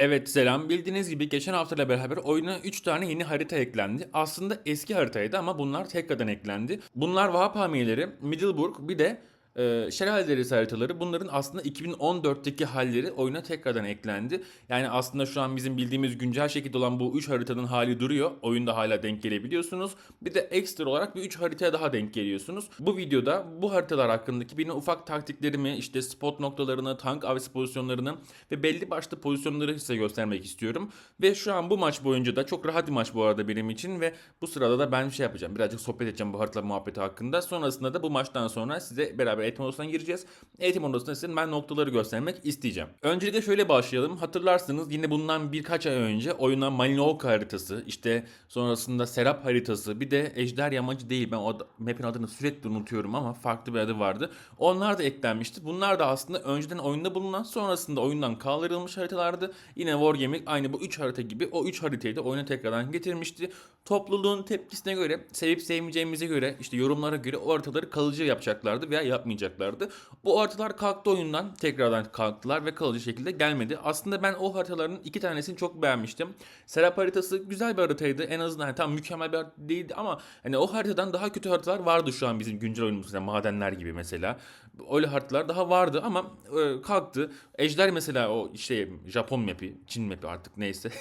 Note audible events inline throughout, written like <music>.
Evet selam. Bildiğiniz gibi geçen haftayla beraber oyuna 3 tane yeni harita eklendi. Aslında eski haritaydı ama bunlar tekrardan eklendi. Bunlar Vahap Hamiyeleri, Middleburg bir de e, Şelale Deresi haritaları. Bunların aslında 2014'teki halleri oyuna tekrardan eklendi. Yani aslında şu an bizim bildiğimiz güncel şekilde olan bu 3 haritanın hali duruyor. Oyunda hala denk gelebiliyorsunuz. Bir de ekstra olarak bir 3 haritaya daha denk geliyorsunuz. Bu videoda bu haritalar hakkındaki benim ufak taktiklerimi, işte spot noktalarını, tank avcısı pozisyonlarını ve belli başlı pozisyonları size göstermek istiyorum. Ve şu an bu maç boyunca da çok rahat bir maç bu arada benim için ve bu sırada da ben şey yapacağım. Birazcık sohbet edeceğim bu haritalar muhabbeti hakkında. Sonrasında da bu maçtan sonra size beraber eğitim odasına gireceğiz. Eğitim odasında size ben noktaları göstermek isteyeceğim. Öncelikle şöyle başlayalım. Hatırlarsınız yine bundan birkaç ay önce oyuna Malinovka haritası, işte sonrasında Serap haritası, bir de Ejder Yamacı değil ben o map'in adını sürekli unutuyorum ama farklı bir adı vardı. Onlar da eklenmişti. Bunlar da aslında önceden oyunda bulunan sonrasında oyundan kaldırılmış haritalardı. Yine Wargaming aynı bu 3 harita gibi o 3 haritayı da oyuna tekrardan getirmişti. Topluluğun tepkisine göre, sevip sevmeyeceğimize göre, işte yorumlara göre o haritaları kalıcı yapacaklardı veya yapmayacaklardı. Bu haritalar kalktı oyundan, tekrardan kalktılar ve kalıcı şekilde gelmedi. Aslında ben o haritaların iki tanesini çok beğenmiştim. Serap haritası güzel bir haritaydı. En azından hani tam mükemmel bir harita değildi ama hani o haritadan daha kötü haritalar vardı şu an bizim güncel oyunumuzda. Madenler gibi mesela. Öyle haritalar daha vardı ama e, kalktı. Ejder mesela o şey Japon map'i, Çin map'i artık neyse. <laughs>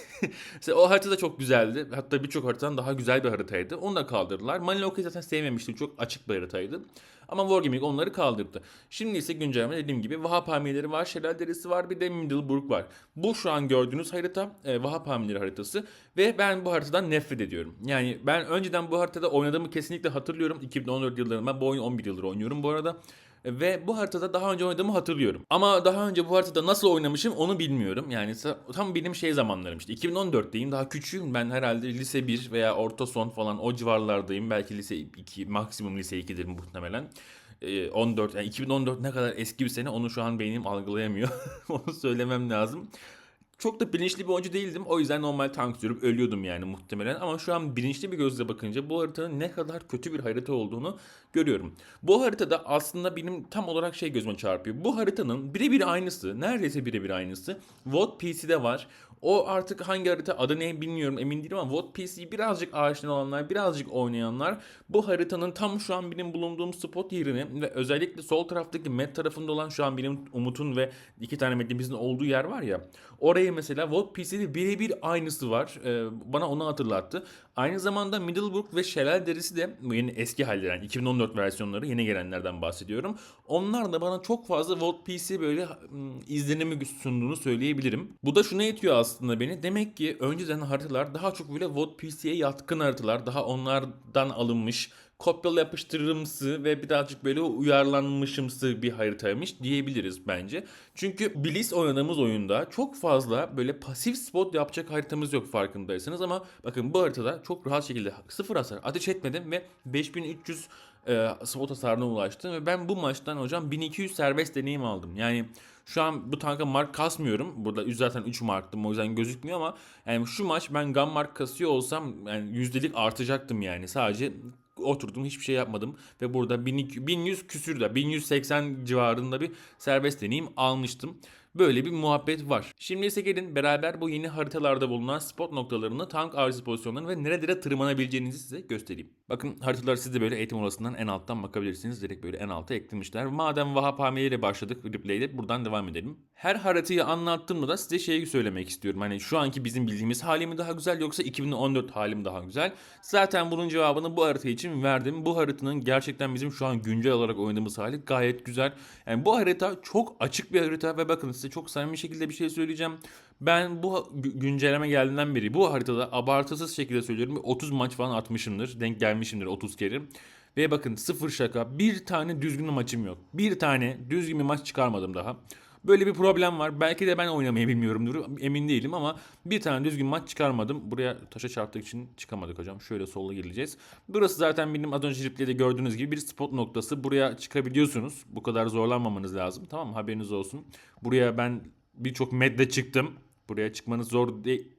O harita da çok güzeldi. Hatta birçok haritadan daha güzel bir haritaydı. Onu da kaldırdılar. Malinoka'yı zaten sevmemiştim. Çok açık bir haritaydı. Ama Wargaming onları kaldırdı. Şimdi ise güncelleme dediğim gibi Vahap Hamileri var, Şelal Deresi var, bir de Middleburg var. Bu şu an gördüğünüz harita e, Vahap Hamileri haritası ve ben bu haritadan nefret ediyorum. Yani ben önceden bu haritada oynadığımı kesinlikle hatırlıyorum. 2014 yıllarında ben bu oyunu 11 yıldır oynuyorum bu arada. Ve bu haritada daha önce oynadığımı hatırlıyorum. Ama daha önce bu haritada nasıl oynamışım onu bilmiyorum. Yani tam benim şey zamanlarım işte. 2014'teyim daha küçüğüm. Ben herhalde lise 1 veya orta son falan o civarlardayım. Belki lise 2 maksimum lise 2'dir muhtemelen. Ee, 14 yani 2014 ne kadar eski bir sene onu şu an beynim algılayamıyor. <laughs> onu söylemem lazım. Çok da bilinçli bir oyuncu değildim. O yüzden normal tank sürüp ölüyordum yani muhtemelen. Ama şu an bilinçli bir gözle bakınca bu haritanın ne kadar kötü bir harita olduğunu görüyorum. Bu haritada aslında benim tam olarak şey gözüme çarpıyor. Bu haritanın birebir aynısı, neredeyse birebir aynısı. VOD PC'de var. O artık hangi harita adı ne bilmiyorum emin değilim ama PC'yi birazcık aşina olanlar, birazcık oynayanlar bu haritanın tam şu an benim bulunduğum spot yerini ve özellikle sol taraftaki met tarafında olan şu an benim Umut'un ve iki tane metimizin olduğu yer var ya. Oraya mesela PC'de birebir aynısı var. Ee, bana onu hatırlattı. Aynı zamanda Middleburg ve Şelal Derisi de yeni eski halleri yani 2014 versiyonları yeni gelenlerden bahsediyorum. Onlar da bana çok fazla VOD PC böyle hmm, izlenimi sunduğunu söyleyebilirim. Bu da şuna yetiyor aslında beni. Demek ki önceden haritalar daha çok böyle VOD PC'ye yatkın haritalar. Daha onlardan alınmış kopyala yapıştırımsı ve birazcık böyle uyarlanmışımsı bir haritaymış diyebiliriz bence. Çünkü Bliss oynadığımız oyunda çok fazla böyle pasif spot yapacak haritamız yok farkındaysanız ama bakın bu haritada çok rahat şekilde sıfır hasar ateş etmedim ve 5300 e, spot hasarına ulaştım ve ben bu maçtan hocam 1200 serbest deneyim aldım. Yani şu an bu tanka mark kasmıyorum. Burada zaten 3 marktım o yüzden gözükmüyor ama yani şu maç ben gun mark kasıyor olsam yani yüzdelik artacaktım yani. Sadece oturdum hiçbir şey yapmadım ve burada 1200 1100 küsürde 1180 civarında bir serbest deneyim almıştım. Böyle bir muhabbet var. Şimdi ise gelin beraber bu yeni haritalarda bulunan spot noktalarını, tank arızı pozisyonlarını ve nerelere tırmanabileceğinizi size göstereyim. Bakın haritalar siz de böyle eğitim odasından en alttan bakabilirsiniz. Direkt böyle en alta eklemişler. Madem Vahap ile başladık replay'de buradan devam edelim. Her haritayı anlattığımda da size şeyi söylemek istiyorum. Hani şu anki bizim bildiğimiz hali mi daha güzel yoksa 2014 hali mi daha güzel? Zaten bunun cevabını bu harita için verdim. Bu haritanın gerçekten bizim şu an güncel olarak oynadığımız hali gayet güzel. Yani bu harita çok açık bir harita ve bakın size çok samimi şekilde bir şey söyleyeceğim. Ben bu gü- güncelleme geldiğinden beri bu haritada abartısız şekilde söylüyorum bir 30 maç falan atmışımdır. Denk gelmişimdir 30 kere. Ve bakın sıfır şaka bir tane düzgün maçım yok. Bir tane düzgün bir maç çıkarmadım daha. Böyle bir problem var. Belki de ben oynamayı bilmiyorumdur. Emin değilim ama bir tane düzgün maç çıkarmadım. Buraya taşa çarptık için çıkamadık hocam. Şöyle solla geleceğiz. Burası zaten benim az önce replay'de gördüğünüz gibi bir spot noktası. Buraya çıkabiliyorsunuz. Bu kadar zorlanmamanız lazım. Tamam mı? Haberiniz olsun. Buraya ben birçok medle çıktım. Buraya çıkmanız zor değil.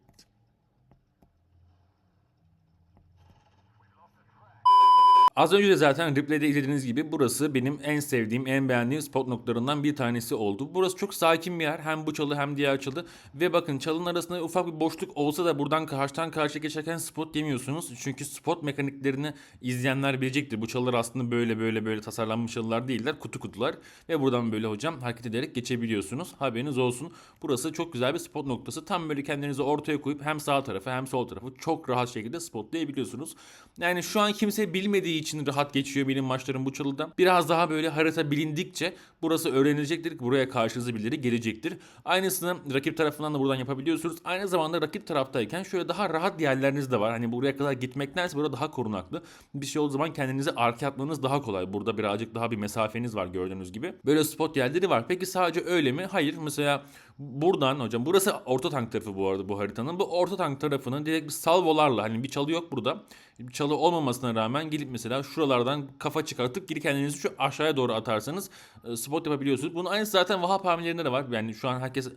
Az önce de zaten replay'de izlediğiniz gibi burası benim en sevdiğim, en beğendiğim spot noktalarından bir tanesi oldu. Burası çok sakin bir yer. Hem bu çalı hem diğer çalı. Ve bakın çalının arasında ufak bir boşluk olsa da buradan karşıdan karşıya geçerken spot yemiyorsunuz. Çünkü spot mekaniklerini izleyenler bilecektir. Bu çalılar aslında böyle böyle böyle tasarlanmış çalılar değiller. Kutu kutular. Ve buradan böyle hocam hareket ederek geçebiliyorsunuz. Haberiniz olsun. Burası çok güzel bir spot noktası. Tam böyle kendinizi ortaya koyup hem sağ tarafı hem sol tarafı çok rahat şekilde spotlayabiliyorsunuz. Yani şu an kimse bilmediği için rahat geçiyor benim maçlarım bu çalıda. Biraz daha böyle harita bilindikçe burası öğrenilecektir. Buraya karşınıza birileri gelecektir. Aynısını rakip tarafından da buradan yapabiliyorsunuz. Aynı zamanda rakip taraftayken şöyle daha rahat yerleriniz de var. Hani buraya kadar gitmektense burada daha korunaklı. Bir şey olduğu zaman kendinizi arkaya atmanız daha kolay. Burada birazcık daha bir mesafeniz var gördüğünüz gibi. Böyle spot yerleri var. Peki sadece öyle mi? Hayır. Mesela buradan hocam burası orta tank tarafı bu arada bu haritanın. Bu orta tank tarafının direkt bir salvolarla hani bir çalı yok burada. Bir çalı olmamasına rağmen gelip mesela şuralardan kafa çıkartıp geri kendinizi şu aşağıya doğru atarsanız e, spot yapabiliyorsunuz. Bunun aynısı zaten Vahap hamlelerinde de var. Yani şu an herkes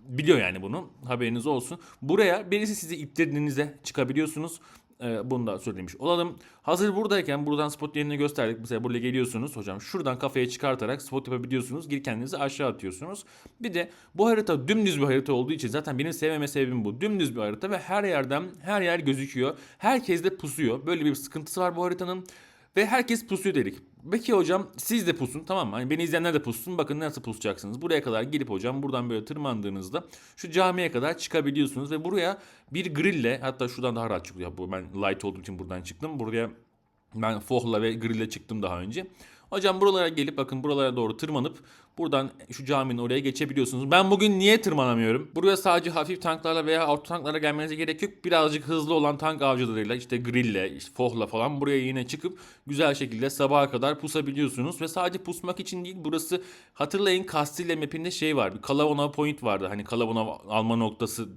biliyor yani bunu. Haberiniz olsun. Buraya birisi sizi ittirdiğinizde çıkabiliyorsunuz. Ee, bunu da söylemiş olalım. Hazır buradayken buradan spot yerini gösterdik. Mesela buraya geliyorsunuz hocam. Şuradan kafaya çıkartarak spot yapabiliyorsunuz. Geri kendinizi aşağı atıyorsunuz. Bir de bu harita dümdüz bir harita olduğu için zaten benim sevmeme sebebim bu. Dümdüz bir harita ve her yerden her yer gözüküyor. Herkes de pusuyor. Böyle bir sıkıntısı var bu haritanın. Ve herkes pusuyor dedik. Peki hocam siz de pusun tamam mı? Hani beni izleyenler de pussun. Bakın nasıl pusacaksınız. Buraya kadar gelip hocam buradan böyle tırmandığınızda şu camiye kadar çıkabiliyorsunuz. Ve buraya bir grille hatta şuradan daha rahat çıkıyor. Ben light olduğum için buradan çıktım. Buraya ben fohla ve grille çıktım daha önce. Hocam buralara gelip bakın buralara doğru tırmanıp buradan şu caminin oraya geçebiliyorsunuz. Ben bugün niye tırmanamıyorum? Buraya sadece hafif tanklarla veya orta tanklara gelmenize gerek yok. Birazcık hızlı olan tank avcılarıyla işte grille, işte fohla falan buraya yine çıkıp güzel şekilde sabaha kadar pusabiliyorsunuz. Ve sadece pusmak için değil burası hatırlayın Castilla mapinde şey var. Bir Calavona point vardı. Hani Calavona alma noktası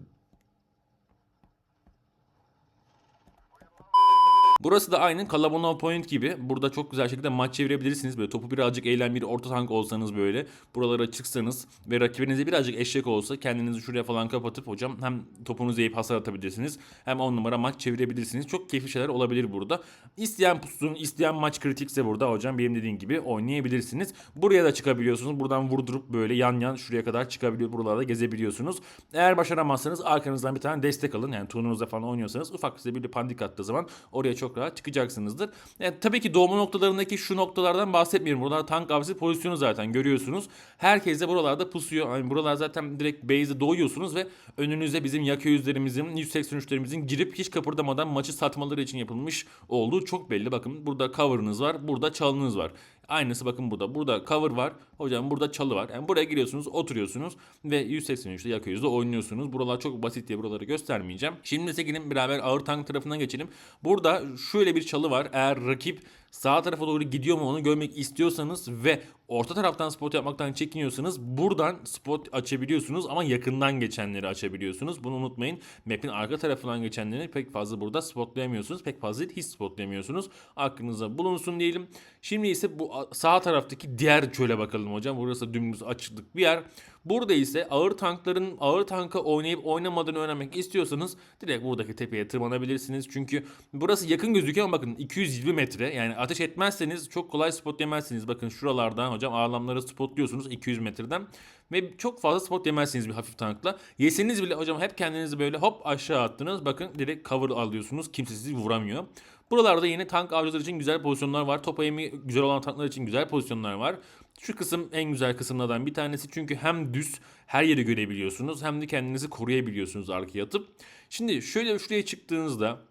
Burası da aynı Calabona Point gibi. Burada çok güzel şekilde maç çevirebilirsiniz. Böyle topu birazcık eğlen bir orta tank olsanız böyle. Buralara çıksanız ve rakibinize birazcık eşek olsa kendinizi şuraya falan kapatıp hocam hem topunuzu yiyip hasar atabilirsiniz. Hem on numara maç çevirebilirsiniz. Çok keyifli şeyler olabilir burada. İsteyen pusun, isteyen maç kritikse burada hocam benim dediğim gibi oynayabilirsiniz. Buraya da çıkabiliyorsunuz. Buradan vurdurup böyle yan yan şuraya kadar çıkabiliyor. Buralarda gezebiliyorsunuz. Eğer başaramazsanız arkanızdan bir tane destek alın. Yani turnuvada falan oynuyorsanız ufak size bir pandik attığı zaman oraya çok rahat çıkacaksınızdır. Yani tabii ki doğma noktalarındaki şu noktalardan bahsetmiyorum. Buralar tank avcısı pozisyonu zaten görüyorsunuz. Herkes de buralarda pusuyor. Yani buralar zaten direkt base'e doğuyorsunuz ve önünüze bizim yak yüzlerimizin, 183'lerimizin girip hiç kıpırdamadan maçı satmaları için yapılmış olduğu çok belli. Bakın burada cover'ınız var, burada çalınız var. Aynısı bakın burada. Burada cover var. Hocam burada çalı var. Yani buraya giriyorsunuz, oturuyorsunuz ve 183'te yakı yüzde oynuyorsunuz. Buralar çok basit diye buraları göstermeyeceğim. Şimdi ise gelin beraber ağır tank tarafına geçelim. Burada şöyle bir çalı var. Eğer rakip sağ tarafa doğru gidiyor mu onu görmek istiyorsanız ve orta taraftan spot yapmaktan çekiniyorsanız buradan spot açabiliyorsunuz ama yakından geçenleri açabiliyorsunuz. Bunu unutmayın. Map'in arka tarafından geçenleri pek fazla burada spotlayamıyorsunuz. Pek fazla hiç spotlayamıyorsunuz. Aklınıza bulunsun diyelim. Şimdi ise bu sağ taraftaki diğer çöle bakalım hocam. Burası dümdüz açıklık bir yer. Burada ise ağır tankların ağır tanka oynayıp oynamadığını öğrenmek istiyorsanız direkt buradaki tepeye tırmanabilirsiniz. Çünkü burası yakın gözüküyor ama bakın 220 metre yani ateş etmezseniz çok kolay spot yemezsiniz. Bakın şuralardan hocam ağlamları spotluyorsunuz 200 metreden ve çok fazla spot yemezsiniz bir hafif tankla. Yeseniz bile hocam hep kendinizi böyle hop aşağı attınız. Bakın direkt cover alıyorsunuz. Kimse sizi vuramıyor. Buralarda yine tank avcılar için güzel pozisyonlar var. Top aim'i güzel olan tanklar için güzel pozisyonlar var. Şu kısım en güzel kısımlardan bir tanesi çünkü hem düz her yeri görebiliyorsunuz hem de kendinizi koruyabiliyorsunuz arkaya atıp. Şimdi şöyle şuraya çıktığınızda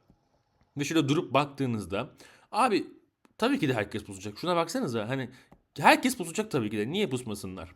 ve şöyle durup baktığınızda abi tabii ki de herkes pusacak. Şuna baksanıza hani herkes pusacak tabii ki de. Niye pusmasınlar?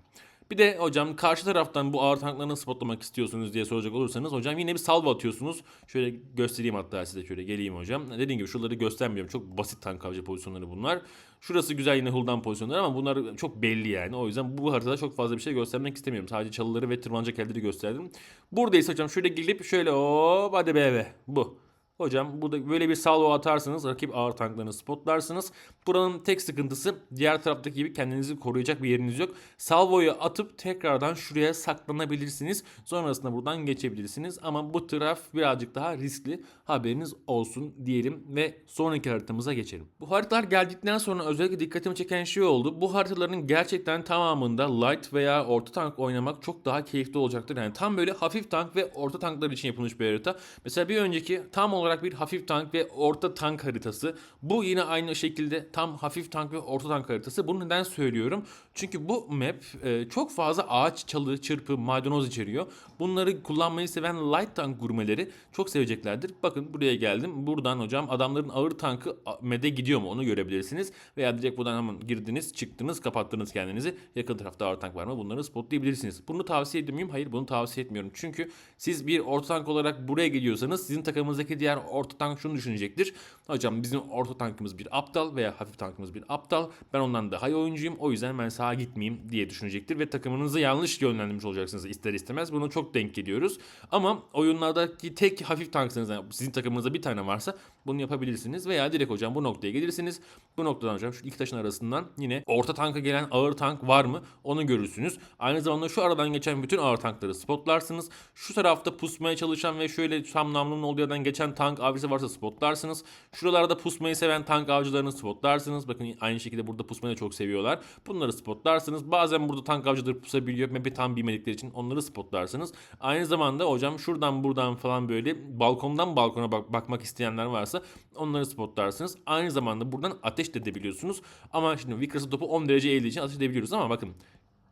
Bir de hocam karşı taraftan bu ağır tanklarını spotlamak istiyorsunuz diye soracak olursanız hocam yine bir salvo atıyorsunuz. Şöyle göstereyim hatta size şöyle geleyim hocam. Dediğim gibi şuraları göstermiyorum. Çok basit tank avcı pozisyonları bunlar. Şurası güzel yine huldan pozisyonları ama bunlar çok belli yani. O yüzden bu haritada çok fazla bir şey göstermek istemiyorum. Sadece çalıları ve tırmanacak elleri gösterdim. Burada ise hocam şöyle gelip şöyle hop hadi be be bu. Hocam burada böyle bir salvo atarsanız rakip ağır tanklarını spotlarsınız. Buranın tek sıkıntısı diğer taraftaki gibi kendinizi koruyacak bir yeriniz yok. Salvoyu atıp tekrardan şuraya saklanabilirsiniz. Sonrasında buradan geçebilirsiniz. Ama bu taraf birazcık daha riskli. Haberiniz olsun diyelim ve sonraki haritamıza geçelim. Bu haritalar geldikten sonra özellikle dikkatimi çeken şey oldu. Bu haritaların gerçekten tamamında light veya orta tank oynamak çok daha keyifli olacaktır. Yani tam böyle hafif tank ve orta tanklar için yapılmış bir harita. Mesela bir önceki tam olarak bir hafif tank ve orta tank haritası. Bu yine aynı şekilde tam hafif tank ve orta tank haritası. Bunu neden söylüyorum? Çünkü bu map e, çok fazla ağaç, çalı, çırpı, maydanoz içeriyor. Bunları kullanmayı seven light tank gurmeleri çok seveceklerdir. Bakın buraya geldim. Buradan hocam adamların ağır tankı mede gidiyor mu onu görebilirsiniz. Veya direkt buradan hemen girdiniz, çıktınız, kapattınız kendinizi. Yakın tarafta ağır tank var mı? Bunları spotlayabilirsiniz. Bunu tavsiye ediyor? Hayır bunu tavsiye etmiyorum. Çünkü siz bir orta tank olarak buraya geliyorsanız sizin takımınızdaki diğer orta tank şunu düşünecektir. Hocam bizim orta tankımız bir aptal veya hafif tankımız bir aptal. Ben ondan daha iyi oyuncuyum. O yüzden ben sağa gitmeyeyim diye düşünecektir ve takımınızı yanlış yönlendirmiş olacaksınız ister istemez. Bunu çok denk geliyoruz. Ama oyunlardaki tek hafif tanksanız yani sizin takımınızda bir tane varsa bunu yapabilirsiniz veya direkt hocam bu noktaya gelirsiniz. Bu noktadan hocam şu iki taşın arasından yine orta tanka gelen ağır tank var mı onu görürsünüz. Aynı zamanda şu aradan geçen bütün ağır tankları spotlarsınız. Şu tarafta pusmaya çalışan ve şöyle tam namlunun olduğu yerden geçen tank avcısı varsa spotlarsınız. Şuralarda pusmayı seven tank avcılarını spotlarsınız. Bakın aynı şekilde burada pusmayı da çok seviyorlar. Bunları spotlarsınız. Bazen burada tank avcıları pusabiliyor. Map'i tam bilmedikleri için onları spotlarsınız. Aynı zamanda hocam şuradan buradan falan böyle balkondan balkona bak- bakmak isteyenler varsa onları spotlarsınız. Aynı zamanda buradan ateş de edebiliyorsunuz. Ama şimdi Vickers topu 10 derece eğildiği için ateş edebiliyoruz ama bakın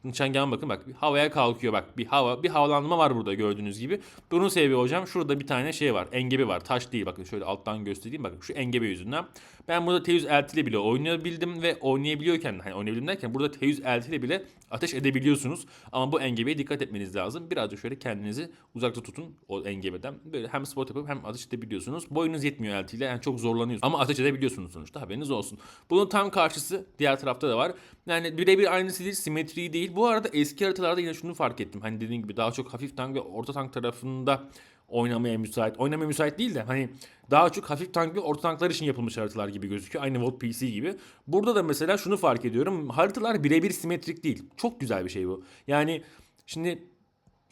Nişangah'a bakın bak bir havaya kalkıyor bak bir hava bir havalanma var burada gördüğünüz gibi. Bunun sebebi hocam şurada bir tane şey var engebe var taş değil bakın şöyle alttan göstereyim bakın şu engebe yüzünden. Ben burada T100 LT ile bile oynayabildim ve oynayabiliyorken hani oynayabildim derken burada T100 LT ile bile ateş edebiliyorsunuz. Ama bu engebeye dikkat etmeniz lazım. Birazcık şöyle kendinizi uzakta tutun o engebeden. Böyle hem spot yapıp hem ateş edebiliyorsunuz. Boyunuz yetmiyor LT ile yani çok zorlanıyorsunuz. Ama ateş edebiliyorsunuz sonuçta haberiniz olsun. Bunun tam karşısı diğer tarafta da var. Yani birebir aynısı değil simetri değil. Bu arada eski haritalarda yine şunu fark ettim. Hani dediğim gibi daha çok hafif tank ve orta tank tarafında oynamaya müsait. Oynamaya müsait değil de hani daha çok hafif tank ve orta tanklar için yapılmış haritalar gibi gözüküyor. Aynı Volt PC gibi. Burada da mesela şunu fark ediyorum. Haritalar birebir simetrik değil. Çok güzel bir şey bu. Yani şimdi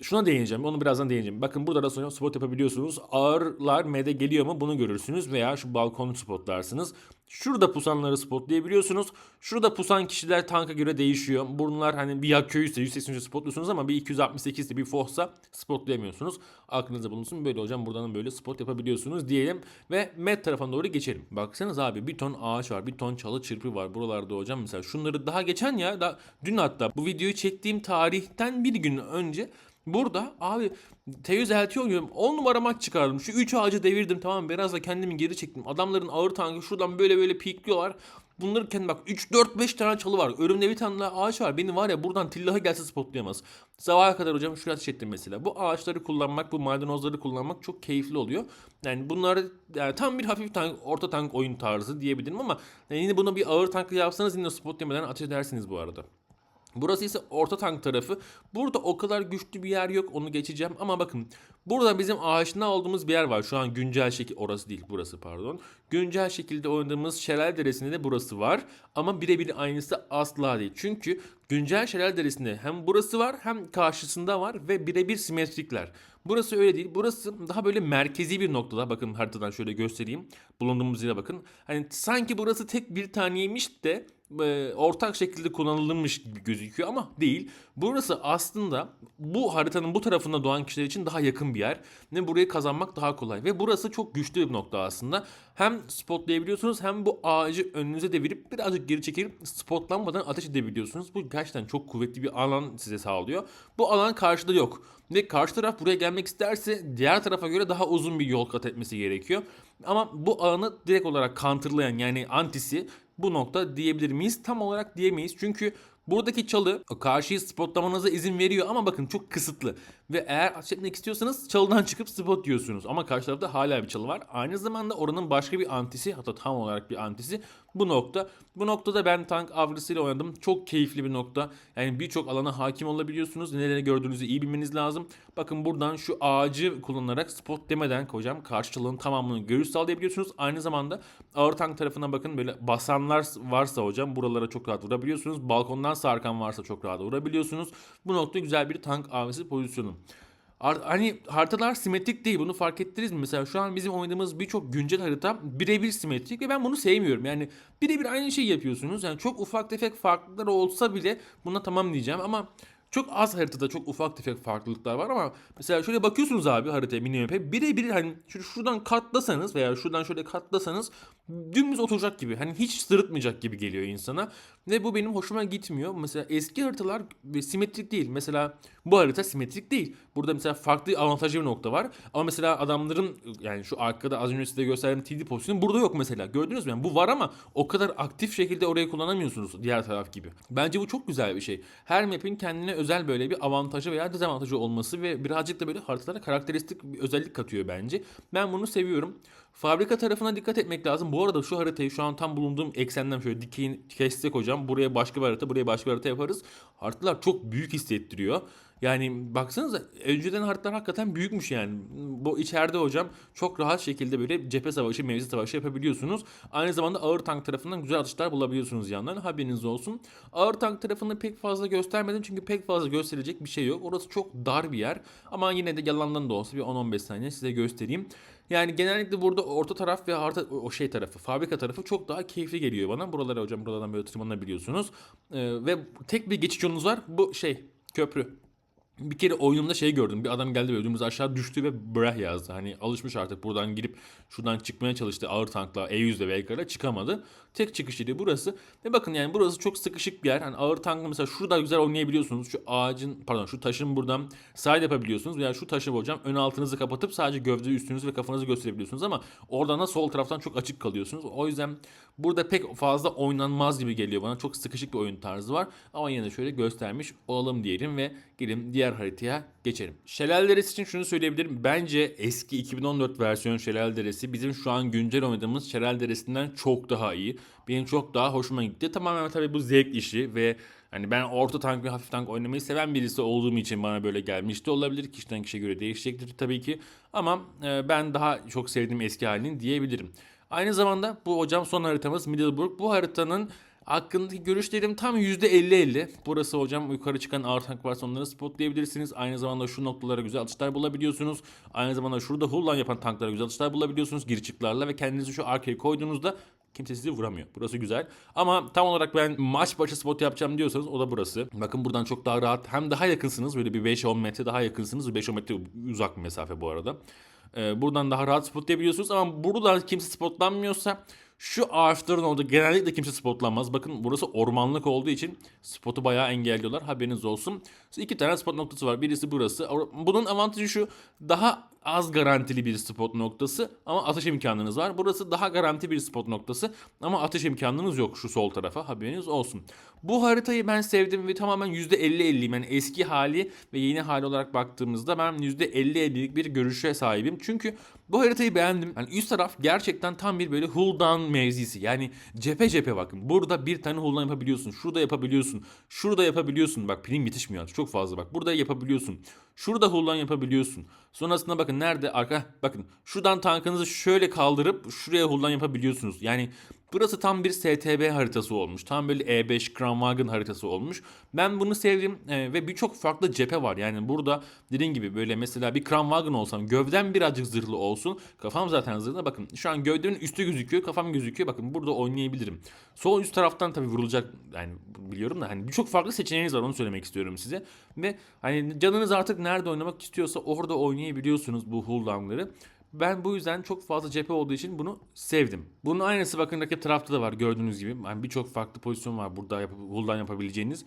şuna değineceğim. Onu birazdan değineceğim. Bakın burada da sonra spot yapabiliyorsunuz. Ağırlar M'de geliyor mu bunu görürsünüz. Veya şu balkonu spotlarsınız. Şurada pusanları spotlayabiliyorsunuz. Şurada pusan kişiler tanka göre değişiyor. Bunlar hani bir Yaköy'se 183 spotluyorsunuz ama bir 268'de bir Foh'sa spotlayamıyorsunuz. Aklınızda bulunsun. Böyle hocam buradan böyle spot yapabiliyorsunuz diyelim. Ve met tarafına doğru geçelim. Baksanız abi bir ton ağaç var. Bir ton çalı çırpı var. Buralarda hocam mesela şunları daha geçen ya. Daha, dün hatta bu videoyu çektiğim tarihten bir gün önce Burada abi T100 LT oynuyorum. 10 numara maç çıkardım. Şu 3 ağacı devirdim tamam? Biraz da kendimi geri çektim. Adamların ağır tankı şuradan böyle böyle pikliyorlar. Bunları kendi bak 3 4 5 tane çalı var. Önümde bir tane daha ağaç var. Beni var ya buradan tillahı gelse spotlayamaz. Sabaha kadar hocam şuraya ateş ettim mesela. Bu ağaçları kullanmak, bu maydanozları kullanmak çok keyifli oluyor. Yani bunlar yani tam bir hafif tank, orta tank oyun tarzı diyebilirim ama yani yine bunu bir ağır tankla yapsanız yine spotlayamadan ateş edersiniz bu arada. Burası ise orta tank tarafı. Burada o kadar güçlü bir yer yok onu geçeceğim ama bakın burada bizim aşina olduğumuz bir yer var. Şu an güncel şekil orası değil burası pardon. Güncel şekilde oynadığımız Şelal Deresi'nde de burası var. Ama birebir aynısı asla değil. Çünkü güncel Şelal Deresi'nde hem burası var hem karşısında var ve birebir simetrikler. Burası öyle değil. Burası daha böyle merkezi bir noktada. Bakın haritadan şöyle göstereyim. Bulunduğumuz yere bakın. Hani sanki burası tek bir taneymiş de e, ortak şekilde kullanılmış gibi gözüküyor ama değil. Burası aslında bu haritanın bu tarafında doğan kişiler için daha yakın bir yer. Ve burayı kazanmak daha kolay. Ve burası çok güçlü bir nokta aslında. Hem spotlayabiliyorsunuz hem bu ağacı önünüze devirip birazcık geri çekip spotlanmadan ateş edebiliyorsunuz. Bu gerçekten çok kuvvetli bir alan size sağlıyor. Bu alan karşıda yok. Ve karşı taraf buraya gelmek isterse diğer tarafa göre daha uzun bir yol kat etmesi gerekiyor. Ama bu alanı direkt olarak counterlayan yani antisi bu nokta diyebilir miyiz? Tam olarak diyemeyiz. Çünkü buradaki çalı karşıyı spotlamanıza izin veriyor ama bakın çok kısıtlı. Ve eğer etmek istiyorsanız çalıdan çıkıp spot diyorsunuz. Ama karşı tarafta hala bir çalı var. Aynı zamanda oranın başka bir antisi hatta tam olarak bir antisi bu nokta. Bu noktada ben tank avcısıyla oynadım. Çok keyifli bir nokta. Yani birçok alana hakim olabiliyorsunuz. Neleri gördüğünüzü iyi bilmeniz lazım. Bakın buradan şu ağacı kullanarak spot demeden hocam karşı çalının tamamını görüş sağlayabiliyorsunuz. Aynı zamanda ağır tank tarafına bakın böyle basanlar varsa hocam buralara çok rahat vurabiliyorsunuz. Balkondan sarkan varsa çok rahat vurabiliyorsunuz. Bu nokta güzel bir tank avcısı pozisyonu. Hani haritalar simetrik değil bunu fark ettiniz mi? Mesela şu an bizim oynadığımız birçok güncel harita birebir simetrik ve ben bunu sevmiyorum. Yani birebir aynı şeyi yapıyorsunuz. Yani çok ufak tefek farklılıklar olsa bile buna tamam diyeceğim ama çok az haritada çok ufak tefek farklılıklar var ama mesela şöyle bakıyorsunuz abi haritaya minimap'e birebir hani şu- şuradan katlasanız veya şuradan şöyle katlasanız dümdüz oturacak gibi hani hiç sırıtmayacak gibi geliyor insana ve bu benim hoşuma gitmiyor. Mesela eski haritalar simetrik değil. Mesela bu harita simetrik değil. Burada mesela farklı avantajlı bir nokta var. Ama mesela adamların yani şu arkada az önce size gösterdiğim TD pozisyonu burada yok mesela. Gördünüz mü? Yani bu var ama o kadar aktif şekilde orayı kullanamıyorsunuz diğer taraf gibi. Bence bu çok güzel bir şey. Her map'in kendine özel böyle bir avantajı veya dezavantajı olması ve birazcık da böyle haritalara karakteristik bir özellik katıyor bence. Ben bunu seviyorum. Fabrika tarafına dikkat etmek lazım. Bu arada şu haritayı şu an tam bulunduğum eksenden şöyle dikeyin kessek hocam. Buraya başka bir harita, buraya başka bir harita yaparız. Haritalar çok büyük hissettiriyor. Yani baksanıza önceden haritalar hakikaten büyükmüş yani. Bu içeride hocam çok rahat şekilde böyle cephe savaşı, mevzi savaşı yapabiliyorsunuz. Aynı zamanda ağır tank tarafından güzel atışlar bulabiliyorsunuz yandan. Haberiniz olsun. Ağır tank tarafını pek fazla göstermedim çünkü pek fazla gösterecek bir şey yok. Orası çok dar bir yer. Ama yine de yalandan da olsa bir 10-15 saniye size göstereyim. Yani genellikle burada orta taraf ve harita, o şey tarafı, fabrika tarafı çok daha keyifli geliyor bana. Buralara hocam buralardan böyle tırmanabiliyorsunuz. Ee, ve tek bir geçiş yolunuz var. Bu şey köprü. Bir kere oyunumda şey gördüm. Bir adam geldi ve ödümüz aşağı düştü ve breh yazdı. Hani alışmış artık buradan girip şuradan çıkmaya çalıştı ağır tankla E100'le ve EKR'la çıkamadı. Tek çıkış yeri burası. Ve bakın yani burası çok sıkışık bir yer. Hani ağır tankla mesela şurada güzel oynayabiliyorsunuz. Şu ağacın pardon şu taşın buradan side yapabiliyorsunuz. Veya şu taşı hocam ön altınızı kapatıp sadece gövde üstünüzü ve kafanızı gösterebiliyorsunuz. Ama oradan da sol taraftan çok açık kalıyorsunuz. O yüzden burada pek fazla oynanmaz gibi geliyor bana. Çok sıkışık bir oyun tarzı var. Ama yine de şöyle göstermiş olalım diyelim ve gelin diğer haritaya geçelim. Şelal Deresi için şunu söyleyebilirim. Bence eski 2014 versiyon Şelal Deresi bizim şu an güncel oynadığımız Şelal Deresi'nden çok daha iyi. Benim çok daha hoşuma gitti. Tamamen tabii bu zevk işi ve Hani ben orta tank ve hafif tank oynamayı seven birisi olduğum için bana böyle gelmişti olabilir. Kişiden kişiye göre değişecektir tabii ki. Ama e, ben daha çok sevdiğim eski halini diyebilirim. Aynı zamanda bu hocam son haritamız Middleburg. Bu haritanın hakkındaki görüşlerim tam %50-50. Burası hocam yukarı çıkan ağır tank varsa onları spotlayabilirsiniz. Aynı zamanda şu noktalara güzel atışlar bulabiliyorsunuz. Aynı zamanda şurada hullan yapan tanklara güzel atışlar bulabiliyorsunuz gir çıklarla ve kendinizi şu arkaya koyduğunuzda kimse sizi vuramıyor. Burası güzel. Ama tam olarak ben maç başı spot yapacağım diyorsanız o da burası. Bakın buradan çok daha rahat hem daha yakınsınız. Böyle bir 5-10 metre daha yakınsınız. 5-10 metre uzak bir mesafe bu arada. Ee, buradan daha rahat spotlayabiliyorsunuz ama buradan kimse spotlanmıyorsa şu ağaçların orada genellikle kimse spotlanmaz. Bakın burası ormanlık olduğu için spotu bayağı engelliyorlar. Haberiniz olsun. İki tane spot noktası var. Birisi burası. Bunun avantajı şu. Daha az garantili bir spot noktası ama atış imkanınız var. Burası daha garanti bir spot noktası ama atış imkanınız yok şu sol tarafa. Haberiniz olsun. Bu haritayı ben sevdim ve tamamen %50-50'yim. Yani eski hali ve yeni hali olarak baktığımızda ben %50-50'lik bir görüşe sahibim. Çünkü bu haritayı beğendim. Yani üst taraf gerçekten tam bir böyle huldan mevzisi. Yani cephe cephe bakın. Burada bir tane huldan yapabiliyorsun. Şurada yapabiliyorsun. Şurada yapabiliyorsun. Bak pilim yetişmiyor. Çok fazla bak. Burada yapabiliyorsun. Şurada huldan yapabiliyorsun. Sonrasında bakın nerede arka bakın şuradan tankınızı şöyle kaldırıp şuraya huldan yapabiliyorsunuz. Yani burası tam bir STB haritası olmuş. Tam böyle E5 Kranwagen haritası olmuş. Ben bunu sevdim e, ve birçok farklı cephe var. Yani burada dediğim gibi böyle mesela bir Kranwagen olsam gövdem birazcık zırhlı olsun. Kafam zaten zırhlı. Bakın şu an gövdemin üstü gözüküyor. Kafam gözüküyor. Bakın burada oynayabilirim. Sol üst taraftan tabii vurulacak yani biliyorum da hani birçok farklı seçeneğiniz var onu söylemek istiyorum size. Ve hani canınız artık nerede oynamak istiyorsa orada oynayabiliyorsunuz bu hulldownları. Ben bu yüzden çok fazla cephe olduğu için bunu sevdim. Bunun aynısı bakın rakip tarafta da var gördüğünüz gibi. Yani birçok farklı pozisyon var burada yap- hulldown yapabileceğiniz.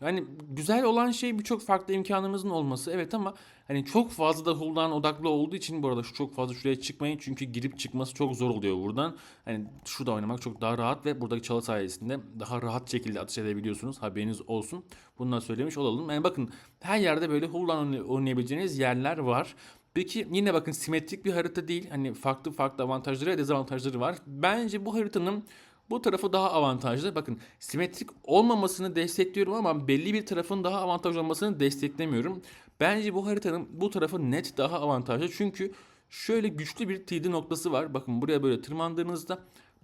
Yani güzel olan şey birçok farklı imkanımızın olması evet ama hani çok fazla da hull'dan odaklı olduğu için bu arada şu çok fazla şuraya çıkmayın çünkü girip çıkması çok zor oluyor buradan. Hani şurada oynamak çok daha rahat ve buradaki çalı sayesinde daha rahat şekilde atış edebiliyorsunuz. Haberiniz olsun. Bundan söylemiş olalım. Yani bakın her yerde böyle hull'dan oynay- oynayabileceğiniz yerler var. Peki yine bakın simetrik bir harita değil. Hani farklı farklı avantajları ve dezavantajları var. Bence bu haritanın bu tarafı daha avantajlı. Bakın simetrik olmamasını destekliyorum ama belli bir tarafın daha avantajlı olmasını desteklemiyorum. Bence bu haritanın bu tarafı net daha avantajlı. Çünkü şöyle güçlü bir TD noktası var. Bakın buraya böyle tırmandığınızda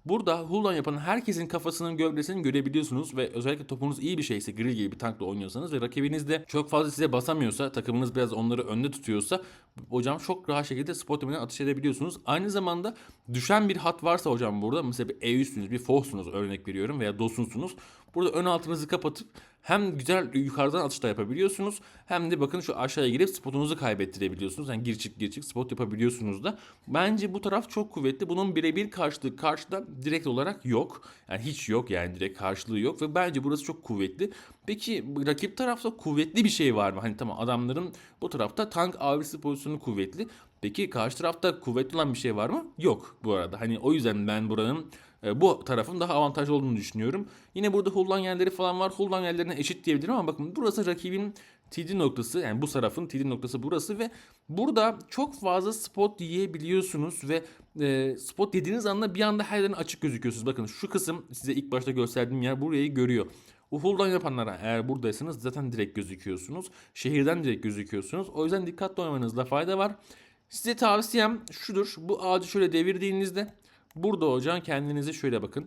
Burada Hulon yapan herkesin kafasının gövdesini görebiliyorsunuz ve özellikle topunuz iyi bir şeyse grill gibi bir tankla oynuyorsanız ve rakibiniz de çok fazla size basamıyorsa takımınız biraz onları önde tutuyorsa hocam çok rahat şekilde spot demeden atış edebiliyorsunuz. Aynı zamanda düşen bir hat varsa hocam burada mesela bir E3'sünüz bir Foh'sunuz örnek veriyorum veya DOS'unsunuz. Burada ön altınızı kapatıp hem güzel yukarıdan atışlar yapabiliyorsunuz hem de bakın şu aşağıya girip spotunuzu kaybettirebiliyorsunuz. Yani gir çık gir çık spot yapabiliyorsunuz da. Bence bu taraf çok kuvvetli. Bunun birebir karşılığı karşıda direkt olarak yok. Yani hiç yok yani direkt karşılığı yok ve bence burası çok kuvvetli. Peki rakip tarafta kuvvetli bir şey var mı? Hani tamam adamların bu tarafta tank avcısı pozisyonu kuvvetli. Peki karşı tarafta kuvvetli olan bir şey var mı? Yok bu arada. Hani o yüzden ben buranın bu tarafın daha avantajlı olduğunu düşünüyorum. Yine burada huldan yerleri falan var. Huldan yerlerine eşit diyebilirim ama bakın burası rakibin TD noktası yani bu tarafın TD noktası burası ve burada çok fazla spot yiyebiliyorsunuz ve e, spot yediğiniz anda bir anda her yerden açık gözüküyorsunuz. Bakın şu kısım size ilk başta gösterdiğim yer burayı görüyor. O huldan yapanlara eğer buradaysanız zaten direkt gözüküyorsunuz. Şehirden direkt gözüküyorsunuz. O yüzden dikkatli olmanızda fayda var. Size tavsiyem şudur. Bu ağacı şöyle devirdiğinizde burada hocam kendinize şöyle bakın.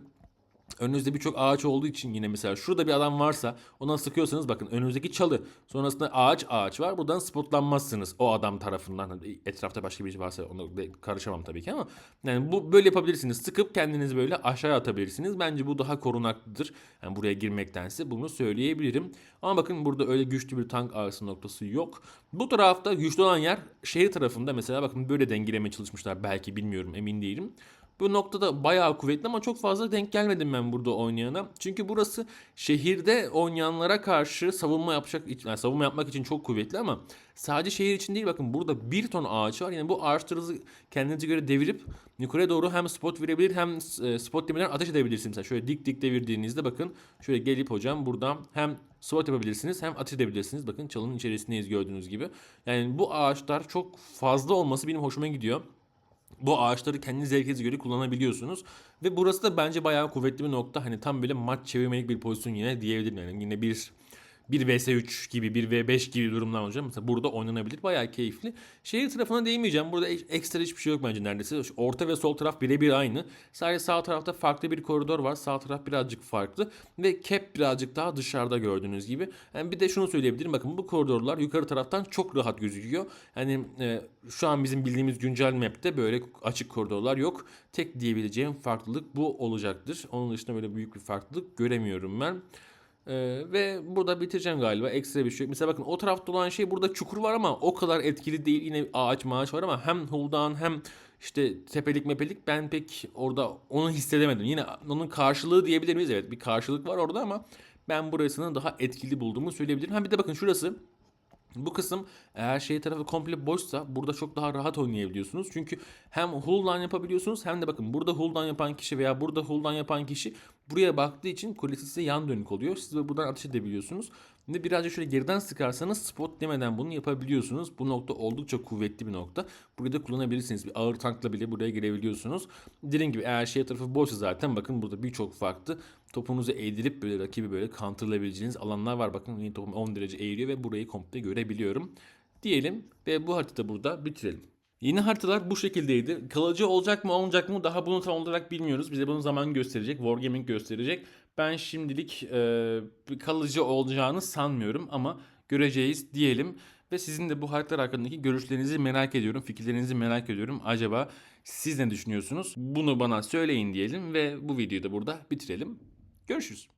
Önünüzde birçok ağaç olduğu için yine mesela şurada bir adam varsa ona sıkıyorsanız bakın önünüzdeki çalı. Sonrasında ağaç ağaç var. Buradan spotlanmazsınız o adam tarafından. Hani Etrafta başka bir şey varsa ona karışamam tabii ki ama yani bu böyle yapabilirsiniz. Sıkıp kendinizi böyle aşağı atabilirsiniz. Bence bu daha korunaklıdır. Yani buraya girmektense bunu söyleyebilirim. Ama bakın burada öyle güçlü bir tank ağrısı noktası yok. Bu tarafta güçlü olan yer şehir tarafında mesela bakın böyle dengelemeye çalışmışlar. Belki bilmiyorum emin değilim. Bu noktada bayağı kuvvetli ama çok fazla denk gelmedim ben burada oynayana. Çünkü burası şehirde oynayanlara karşı savunma yapacak yani savunma yapmak için çok kuvvetli ama sadece şehir için değil bakın burada bir ton ağaç var. Yani bu ağaçlarınızı kendinize göre devirip yukarıya doğru hem spot verebilir hem e, spot demeden ateş edebilirsiniz. Mesela şöyle dik dik devirdiğinizde bakın şöyle gelip hocam buradan hem spot yapabilirsiniz hem ateş edebilirsiniz. Bakın çalının içerisindeyiz gördüğünüz gibi. Yani bu ağaçlar çok fazla olması benim hoşuma gidiyor bu ağaçları kendi zevkinize göre kullanabiliyorsunuz. Ve burası da bence bayağı kuvvetli bir nokta. Hani tam böyle maç çevirmelik bir pozisyon yine diyebilirim. Yani yine bir 1 vs 3 gibi 1 v 5 gibi durumlar olacak. Mesela burada oynanabilir. Bayağı keyifli. Şehir tarafına değmeyeceğim. Burada ekstra hiçbir şey yok bence neredeyse. Orta ve sol taraf birebir aynı. Sadece sağ tarafta farklı bir koridor var. Sağ taraf birazcık farklı. Ve cap birazcık daha dışarıda gördüğünüz gibi. Yani bir de şunu söyleyebilirim. Bakın bu koridorlar yukarı taraftan çok rahat gözüküyor. Yani e, şu an bizim bildiğimiz güncel map'te böyle açık koridorlar yok. Tek diyebileceğim farklılık bu olacaktır. Onun dışında böyle büyük bir farklılık göremiyorum ben. Ee, ve burada bitireceğim galiba. Ekstra bir şey yok. Mesela bakın o tarafta olan şey burada çukur var ama o kadar etkili değil. Yine ağaç maaş var ama hem huldan hem işte tepelik mepelik ben pek orada onu hissedemedim. Yine onun karşılığı diyebilir miyiz? Evet bir karşılık var orada ama ben burasını daha etkili bulduğumu söyleyebilirim. Ha bir de bakın şurası bu kısım eğer şey tarafı komple boşsa burada çok daha rahat oynayabiliyorsunuz. Çünkü hem hull'dan yapabiliyorsunuz hem de bakın burada hull'dan yapan kişi veya burada hull'dan yapan kişi buraya baktığı için kulesi size yan dönük oluyor. Siz de buradan ateş edebiliyorsunuz. Ve birazcık şöyle geriden sıkarsanız spot demeden bunu yapabiliyorsunuz. Bu nokta oldukça kuvvetli bir nokta. Burayı da kullanabilirsiniz. Bir ağır tankla bile buraya girebiliyorsunuz. Dediğim gibi eğer şey tarafı boşsa zaten bakın burada birçok farklı topunuzu eğdirip böyle rakibi böyle counterlayabileceğiniz alanlar var. Bakın yine topum 10 derece eğiliyor ve burayı komple görebiliyorum. Diyelim ve bu haritada burada bitirelim. Yeni haritalar bu şekildeydi. Kalıcı olacak mı olmayacak mı daha bunu tam olarak bilmiyoruz. Bize bunu zaman gösterecek. Wargaming gösterecek. Ben şimdilik e, kalıcı olacağını sanmıyorum ama göreceğiz diyelim. Ve sizin de bu haritalar hakkındaki görüşlerinizi merak ediyorum. Fikirlerinizi merak ediyorum. Acaba siz ne düşünüyorsunuz? Bunu bana söyleyin diyelim ve bu videoyu da burada bitirelim. Görüşürüz.